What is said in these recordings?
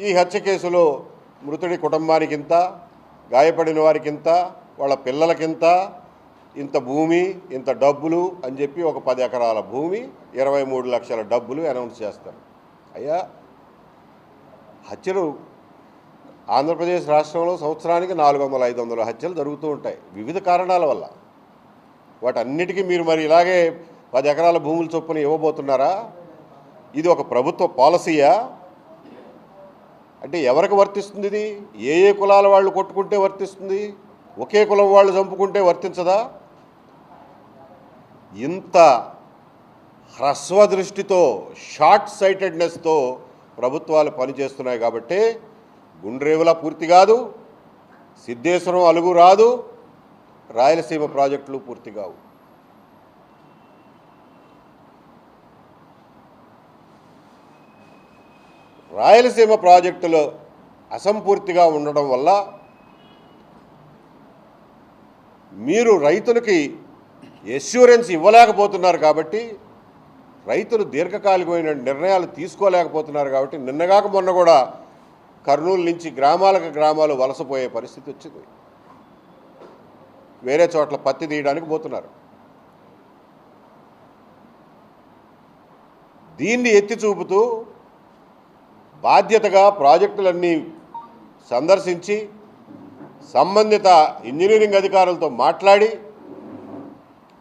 ఈ హత్య కేసులో మృతుడి కుటుంబానికి ఇంత గాయపడిన వారికి ఇంత వాళ్ళ పిల్లలకింత ఇంత భూమి ఇంత డబ్బులు అని చెప్పి ఒక పది ఎకరాల భూమి ఇరవై మూడు లక్షల డబ్బులు అనౌన్స్ చేస్తారు. అయ్యా హత్యలు ఆంధ్రప్రదేశ్ రాష్ట్రంలో సంవత్సరానికి నాలుగు వందల ఐదు వందల హత్యలు జరుగుతూ ఉంటాయి. వివిధ కారణాల వల్ల. వాటన్నిటికీ మీరు మరి ఇలాగే పది ఎకరాల భూములు చొప్పున ఇవ్వబోతున్నారా? ఇది ఒక ప్రభుత్వ పాలసీయా? అంటే ఎవరికి వర్తిస్తుంది ఇది? ఏ ఏ కులాల వాళ్ళు కొట్టుకుంటే వర్తిస్తుంది? ఒకే కులం వాళ్ళు చంపుకుంటే వర్తించదా? ఇంత హ్రస్వ దృష్టితో షార్ట్ సైటెడ్నెస్తో ప్రభుత్వాలు పనిచేస్తున్నాయి కాబట్టి గుండ్రేవుల పూర్తి కాదు సిద్ధేశ్వరం అలుగు రాదు రాయలసీమ ప్రాజెక్టులు పూర్తి కావు. రాయలసీమ ప్రాజెక్టులు అసంపూర్తిగా ఉండడం వల్ల మీరు రైతులకి ఎష్యూరెన్స్ ఇవ్వలేకపోతున్నారు కాబట్టి రైతులు దీర్ఘకాలికమైన నిర్ణయాలు తీసుకోలేకపోతున్నారు కాబట్టి నిన్నగాక మొన్న కూడా కర్నూలు నుంచి గ్రామాలకు గ్రామాలు వలసపోయే పరిస్థితి వచ్చింది. వేరే చోట్ల పత్తి తీయడానికి పోతున్నారు. దీన్ని ఎత్తి చూపుతూ బాధ్యతగా ప్రాజెక్టులన్నీ సందర్శించి సంబంధిత ఇంజనీరింగ్ అధికారులతో మాట్లాడి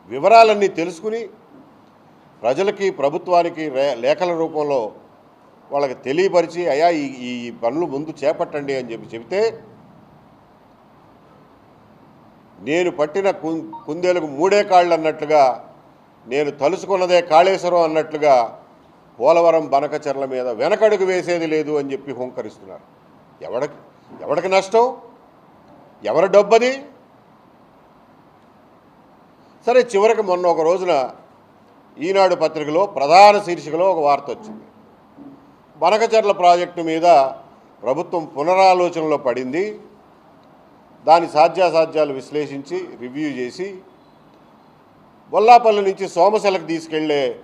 వివరాలన్నీ తెలుసుకుని ప్రజలకి ప్రభుత్వానికి లేఖల రూపంలో వాళ్ళకి తెలియపరిచి అయా ఈ ఈ పనులు ముందు చేపట్టండి అని చెప్పి చెబితే నేను పట్టిన కుందేలకు మూడే కాళ్ళు అన్నట్లుగా నేను తలుసుకున్నదే కాళేశ్వరం అన్నట్లుగా పోలవరం బనకచెర్ల మీద వెనకడుగు వేసేది లేదు అని చెప్పి హుంకరిస్తున్నారు. ఎవడికి ఎవడికి నష్టం? ఎవరి డబ్బది? సరే చివరికి మొన్న ఒక రోజున ఈనాడు పత్రికలో ప్రధాన శీర్షికలో ఒక వార్త వచ్చింది. బనకచెర్ల ప్రాజెక్టు మీద ప్రభుత్వం పునరాలోచనలో పడింది. దాని సాధ్యాసాధ్యాలు విశ్లేషించి రివ్యూ చేసి బొల్లాపల్లి నుంచి సోమశలకు తీసుకెళ్ళే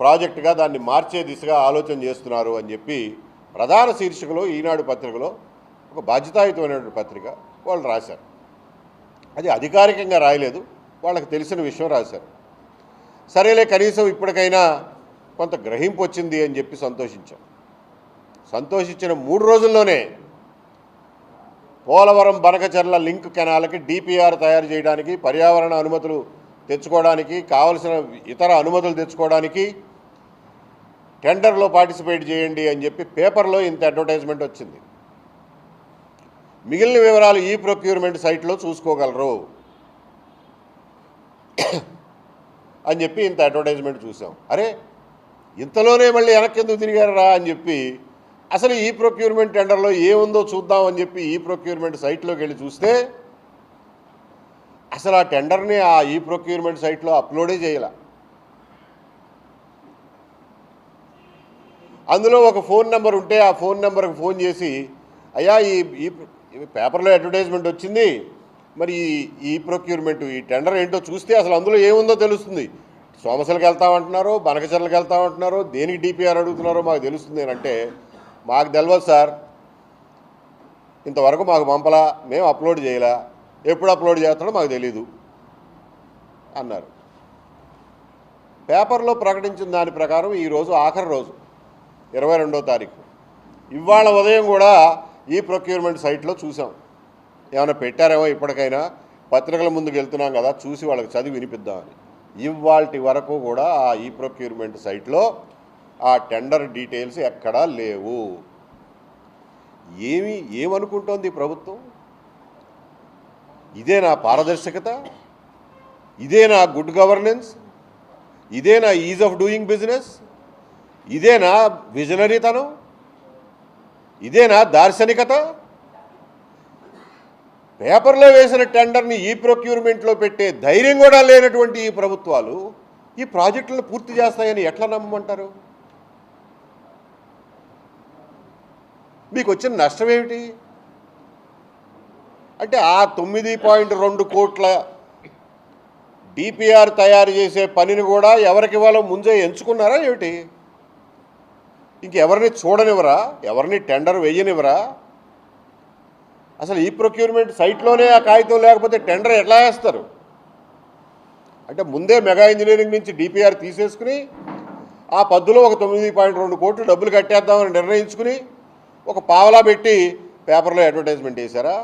ప్రాజెక్టుగా దాన్ని మార్చే దిశగా ఆలోచన చేస్తున్నారు అని చెప్పి ప్రధాన శీర్షికలో ఈనాడు పత్రికలో ఒక బాధ్యతాయుతమైనటువంటి పత్రిక వాళ్ళు రాశారు. అది అధికారికంగా రాయలేదు వాళ్ళకి తెలిసిన విషయం రాశారు. సరేలే కనీసం ఇప్పటికైనా కొంత గ్రహింపు వచ్చింది అని చెప్పి సంతోషించాం. సంతోషించిన మూడు రోజుల్లోనే పోలవరం బనకచర్ల లింక్ కెనాలకి డిపిఆర్ తయారు చేయడానికి పర్యావరణ అనుమతులు తెచ్చుకోవడానికి కావలసిన ఇతర అనుమతులు తెచ్చుకోవడానికి టెండర్లో పార్టిసిపేట్ చేయండి అని చెప్పి పేపర్లో ఇంత అడ్వర్టైజ్మెంట్ వచ్చింది. మిగిలిన వివరాలు ఈ ప్రొక్యూర్మెంట్ సైట్లో చూసుకోగలరు అని చెప్పి ఇంత అడ్వర్టైజ్మెంట్ చూసాం. అరే ఇంతలోనే మళ్ళీ వెనక్కి ఎందుకు తిరిగారా అని చెప్పి అసలు ఈ ప్రొక్యూర్మెంట్ టెండర్లో ఏముందో చూద్దాం అని చెప్పి ఈ ప్రొక్యూర్మెంట్ సైట్లోకి వెళ్ళి చూస్తే అసలు ఆ టెండర్ని ఆ ఈ ప్రొక్యూర్మెంట్ సైట్లో అప్లోడే చేయాల. అందులో ఒక ఫోన్ నెంబర్ ఉంటే ఆ ఫోన్ నెంబర్కి ఫోన్ చేసి అయ్యా ఈ ఈ పేపర్లో అడ్వర్టైజ్మెంట్ వచ్చింది. మరి ఈ- ప్రొక్యూర్మెంట్ ఈ టెండర్ ఏంటో చూస్తే అసలు అందులో ఏముందో తెలుస్తుంది. సోమశలకు వెళ్తామంటున్నారు బనకచర్లకు వెళ్తామంటున్నారు దేనికి డిపిఆర్ అడుగుతున్నారో మాకు తెలుస్తుంది. అంటే మాకు తెలియదు సార్. ఇంతవరకు మాకు పంపలా మేము అప్లోడ్ చేయలే. ఎప్పుడు అప్లోడ్ చేస్తాడో మాకు తెలీదు అన్నారు. పేపర్లో ప్రకటించిన దాని ప్రకారం ఈరోజు ఆఖరి రోజు ఇరవై రెండో తారీఖు. ఇవాళ ఉదయం కూడా ఈ ప్రొక్యూర్మెంట్ సైట్లో చూసాం. ఏమైనా పెట్టారేమో ఇప్పటికైనా? పత్రికల ముందుకు వెళ్తున్నాం కదా చూసి వాళ్ళకి చదివి వినిపిద్దామని ఇవాళ వరకు కూడా ఆ ఈ ప్రొక్యూర్మెంట్ సైట్లో ఆ టెండర్ డీటెయిల్స్ ఎక్కడా లేవు. ఏమి ఏమనుకుంటోంది ప్రభుత్వం? ఇదే నా పారదర్శకత ఇదే నా గుడ్ గవర్నెన్స్ ఇదే నా ఈజ్ ఆఫ్ డూయింగ్ బిజినెస్ ఇదే నా విజనరీతనం ఇదేనా దార్శనికత. పేపర్లో వేసిన టెండర్ని ఈ ప్రొక్యూర్మెంట్లో పెట్టే ధైర్యం కూడా లేనటువంటి ఈ ప్రభుత్వాలు ఈ ప్రాజెక్టులను పూర్తి చేస్తాయని ఎట్లా నమ్మమంటారు? మీకు వచ్చిన నష్టం ఏమిటి అంటే ఆ తొమ్మిది పాయింట్ రెండు కోట్ల డిపిఆర్ తయారు చేసే పనిని కూడా ఎవరికి ఇవ్వాలో ముందే ఎంచుకున్నారా ఏమిటి? ఇంకెవరిని చూడనివ్వరా? ఎవరిని టెండర్ వేయనివ్వరా? అసలు ఈ ప్రొక్యూర్మెంట్ సైట్లోనే ఆ కాగితం లేకపోతే టెండర్ ఎట్లా వేస్తారు? అంటే ముందే మెగా ఇంజనీరింగ్ నుంచి డిపిఆర్ తీసేసుకుని ఆ పద్దులో ఒక తొమ్మిది పాయింట్ రెండు కోట్లు డబ్బులు కట్టేద్దామని నిర్ణయించుకుని ఒక పావలా పెట్టి పేపర్లో అడ్వర్టైజ్మెంట్ వేశారా?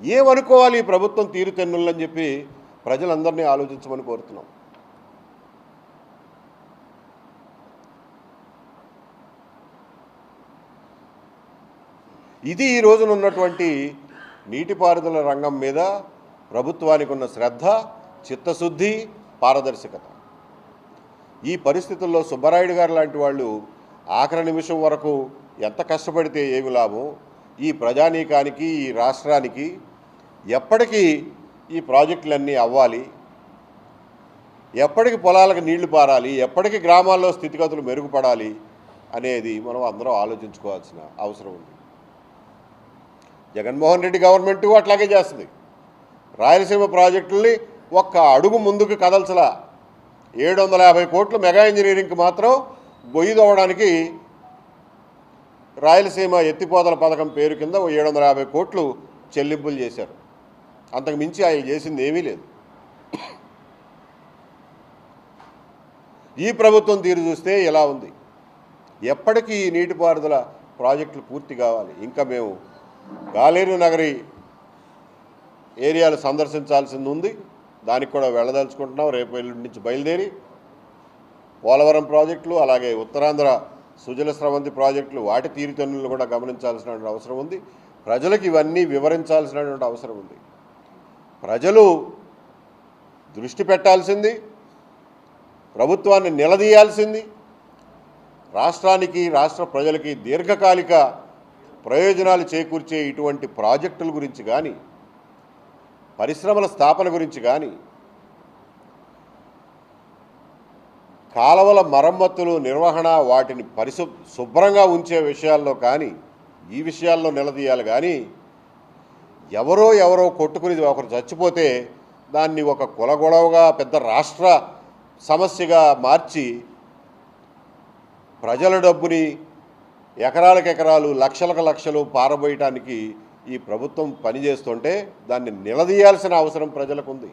ఏమనుకోవాలి ఈ ప్రభుత్వం తీరుతెన్నులని చెప్పి ప్రజలందరినీ ఆలోచించమని కోరుతున్నాం. ఇది ఈ రోజున ఉన్నటువంటి నీటిపారుదల రంగం మీద ప్రభుత్వానికి ఉన్న శ్రద్ధ చిత్తశుద్ధి పారదర్శకత. ఈ పరిస్థితుల్లో సుబ్బరాయుడు గారు లాంటి వాళ్ళు ఆఖరి నిమిషం వరకు ఎంత కష్టపడితే ఏమి లాభం? ఈ ప్రజానీకానికి ఈ రాష్ట్రానికి ఎప్పటికీ ఈ ప్రాజెక్టులన్నీ అవ్వాలి. ఎప్పటికి పొలాలకు నీళ్ళు పారాలి ఎప్పటికి గ్రామాల్లో స్థితిగతులు మెరుగుపడాలి అనేది మనం అందరం ఆలోచించుకోవాల్సిన అవసరం ఉంది. జగన్మోహన్ రెడ్డి గవర్నమెంట్ అట్లాగే చేస్తుంది. రాయలసీమ ప్రాజెక్టుల్ని ఒక్క అడుగు ముందుకు కదల్చలా. ఏడు వందల యాభై కోట్లు మెగా ఇంజనీరింగ్కి మాత్రం బొయ్యి దోవడానికి రాయలసీమ ఎత్తిపోతల పథకం పేరు కింద ఏడు వందల యాభై కోట్లు చెల్లింపులు చేశారు. అంతకు మించి ఆయన చేసింది ఏమీ లేదు. ఈ ప్రభుత్వం తీరు చూస్తే ఎలా ఉంది? ఎప్పటికీ ఈ నీటిపారుదల ప్రాజెక్టులు పూర్తి కావాలి. ఇంకా మేము గాలేరు నగరి ఏరియాలు సందర్శించాల్సింది ఉంది. దానికి కూడా వెళ్ళదలుచుకుంటున్నాం. రేపు ఎల్లుండి నుంచి బయలుదేరి పోలవరం ప్రాజెక్టులు అలాగే ఉత్తరాంధ్ర సుజల స్రవంతి ప్రాజెక్టులు వాటి తీరుతెన్నులు కూడా గమనించాల్సినటువంటి అవసరం ఉంది. ప్రజలకు ఇవన్నీ వివరించాల్సినటువంటి అవసరం ఉంది. ప్రజలు దృష్టి పెట్టాల్సింది ప్రభుత్వాన్ని నిలదీయాల్సింది రాష్ట్రానికి రాష్ట్ర ప్రజలకి దీర్ఘకాలిక ప్రయోజనాలు చేకూర్చే ఇటువంటి ప్రాజెక్టుల గురించి కానీ పరిశ్రమల స్థాపన గురించి కానీ కాలవల మరమ్మతులు నిర్వహణ వాటిని పరిశు శుభ్రంగా ఉంచే విషయాల్లో కానీ ఈ విషయాల్లో నిలదీయాలి కానీ ఎవరో ఎవరో కొట్టుకుని ఒకరు చచ్చిపోతే దాన్ని ఒక కులగొడవగా పెద్ద రాష్ట్ర సమస్యగా మార్చి ప్రజల డబ్బుని ఎకరాలకు ఎకరాలు లక్షలకు లక్షలు పారబోయటానికి ఈ ప్రభుత్వం పనిచేస్తుంటే దాన్ని నిలదీయాల్సిన అవసరం ప్రజలకు ఉంది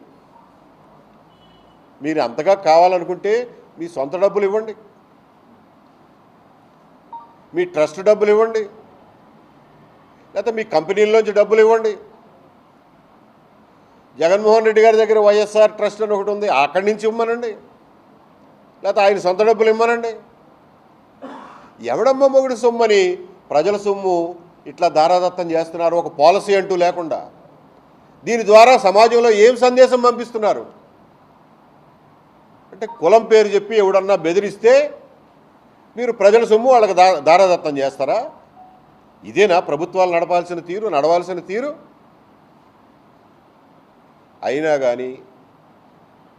మీరు అంతగా కావాలనుకుంటే మీ సొంత డబ్బులు ఇవ్వండి. మీ ట్రస్ట్ డబ్బులు ఇవ్వండి. లేకపోతే మీ కంపెనీల్లోంచి డబ్బులు ఇవ్వండి. జగన్మోహన్ రెడ్డి గారి దగ్గర వైఎస్ఆర్ ట్రస్ట్ అని ఒకటి ఉంది అక్కడి నుంచి ఇవ్వమనండి లేకపోతే ఆయన సొంత డబ్బులు ఇవ్వమనండి ఎవడమ్మ మొగుడు సొమ్మని ప్రజల సొమ్ము ఇట్లా దారాదత్తం చేస్తున్నారు? ఒక పాలసీ అంటూ లేకుండా. దీని ద్వారా సమాజంలో ఏం సందేశం పంపిస్తున్నారు? అంటే కులం పేరు చెప్పి ఎవడన్నా బెదిరిస్తే మీరు ప్రజల సొమ్ము వాళ్ళకి దా దారాదత్తం చేస్తారా? ఇదేనా ప్రభుత్వాలు నడపాల్సిన తీరు నడవాల్సిన తీరు? అయినా కానీ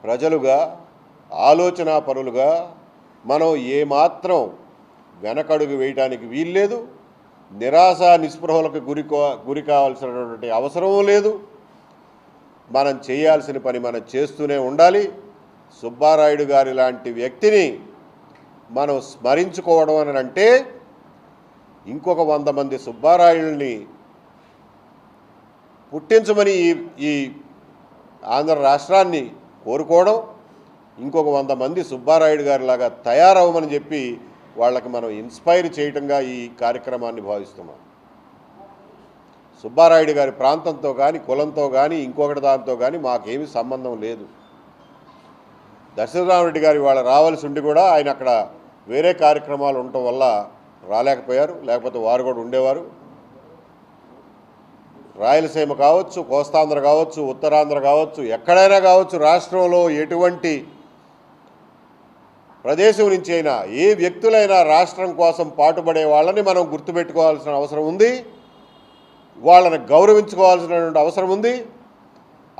ప్రజలుగా ఆలోచనా పరులుగా మనం ఏమాత్రం వెనకడుగు వేయటానికి వీల్లేదు నిరాశ నిస్పృహలకు గురి గురి కావాల్సినటువంటి అవసరమూ లేదు. మనం చేయాల్సిన పని మనం చేస్తూనే ఉండాలి. సుబ్బారాయుడు గారి లాంటి వ్యక్తిని మనం స్మరించుకోవడం అని అంటే ఇంకొక వంద మంది సుబ్బారాయుల్ని పుట్టించమని ఈ ఈ ఆంధ్ర రాష్ట్రాన్ని కోరుకోవడం ఇంకొక వంద మంది సుబ్బారాయుడు గారిలాగా తయారవ్వమని చెప్పి వాళ్ళకి మనం ఇన్స్పైర్ చేయటంగా ఈ కార్యక్రమాన్ని భావిస్తున్నాం. సుబ్బారాయుడు గారి ప్రాంతంతో కానీ కులంతో కానీ ఇంకొకటి దాంతో కానీ మాకేమీ సంబంధం లేదు. దశరథరామరెడ్డి గారి వాళ్ళ రావాల్సి ఉండి కూడా ఆయన అక్కడ వేరే కార్యక్రమాలు ఉండటం వల్ల రాలేకపోయారు లేకపోతే వారు కూడా ఉండేవారు. రాయలసీమ కావచ్చు కోస్తాంధ్ర కావచ్చు ఉత్తరాంధ్ర కావచ్చు ఎక్కడైనా కావచ్చు రాష్ట్రంలో ఎటువంటి ప్రదేశం నుంచి అయినా ఏ వ్యక్తులైనా రాష్ట్రం కోసం పాటుపడే వాళ్ళని మనం గుర్తుపెట్టుకోవాల్సిన అవసరం ఉంది. వాళ్ళని గౌరవించుకోవాల్సినటువంటి అవసరం ఉంది.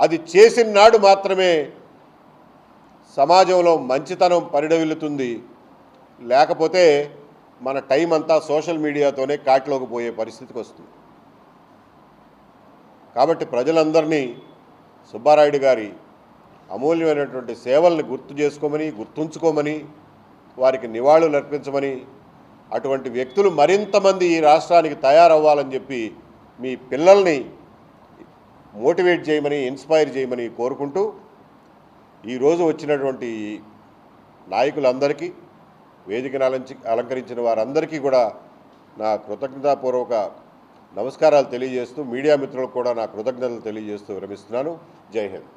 అది చేసిన నాడు మాత్రమే సమాజంలో మంచితనం పరిడవిల్లుతుంది. లేకపోతే మన టైం అంతా సోషల్ మీడియాతోనే కాట్లోకి పోయే పరిస్థితికి వస్తుంది. కాబట్టి ప్రజలందరినీ సుబ్బారాయుడు గారి అమూల్యమైనటువంటి సేవల్ని గుర్తు చేసుకోమని గుర్తుంచుకోమని వారికి నివాళులు అర్పించమని అటువంటి వ్యక్తులు మరింతమంది ఈ రాష్ట్రానికి తయారవ్వాలని చెప్పి మీ పిల్లల్ని మోటివేట్ చేయమని ఇన్స్పైర్ చేయమని కోరుకుంటూ ఈరోజు వచ్చినటువంటి నాయకులందరికీ వేదికను అలంచి అలంకరించిన వారందరికీ కూడా నా కృతజ్ఞతాపూర్వక నమస్కారాలు తెలియజేస్తూ మీడియా మిత్రులకు కూడా నా కృతజ్ఞతలు తెలియజేస్తూ విరమిస్తున్నాను. జై హింద్.